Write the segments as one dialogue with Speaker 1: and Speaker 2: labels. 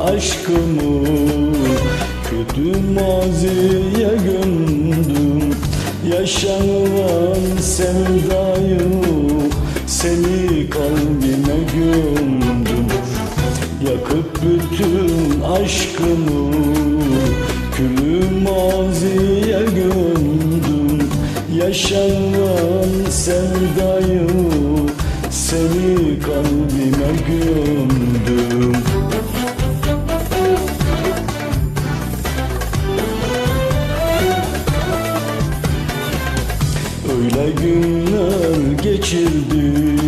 Speaker 1: aşkımı Kötü maziye gömdüm. Yaşanılan sevdayı Seni kalbime gömdüm. Yakıp bütün aşkımı Külü maziye gömdüm. Yaşanan sevdayı Seni kalbime gömdüm Öyle günler geçirdim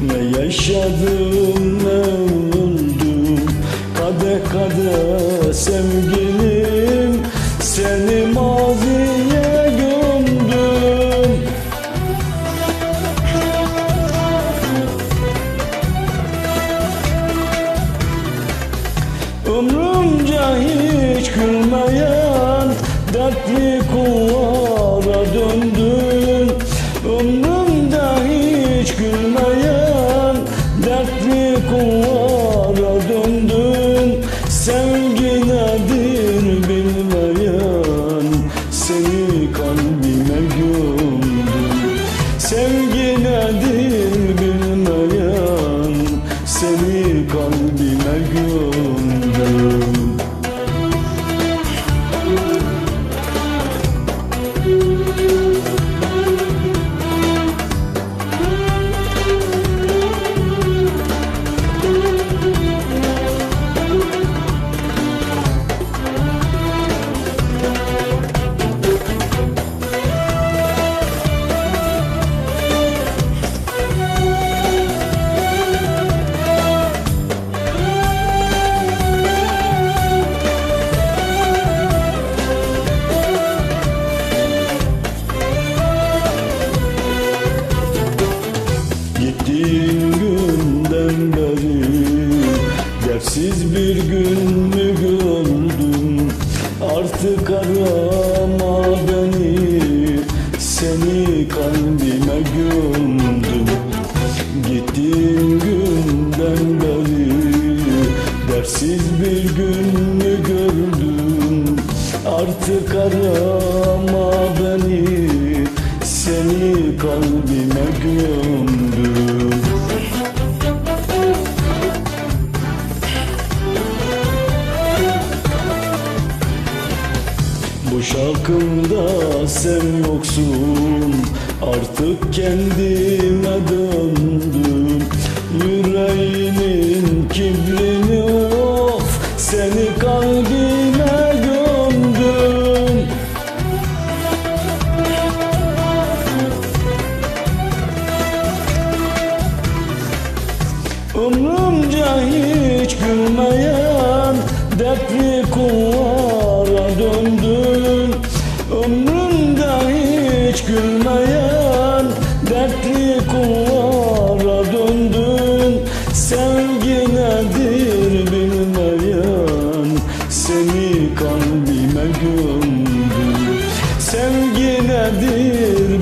Speaker 1: Ne yaşadım ne öldüm Kadeh kadeh sevgilim dertli bir gün mü gördüm Artık arama beni Seni kalbime gömdüm Gittiğin günden beri Dersiz bir gün mü gördüm Artık arama beni Seni kalbime gömdüm şarkımda sen yoksun Artık kendime döndüm Yüreğimin kibrini of Seni kalbime gömdüm. Ömrümce hiç gülmeyen dertli kullara gülmeyen dertli kullara döndüm Sevgi nedir bilmeyen seni kalbime gömdüm Sevgi nedir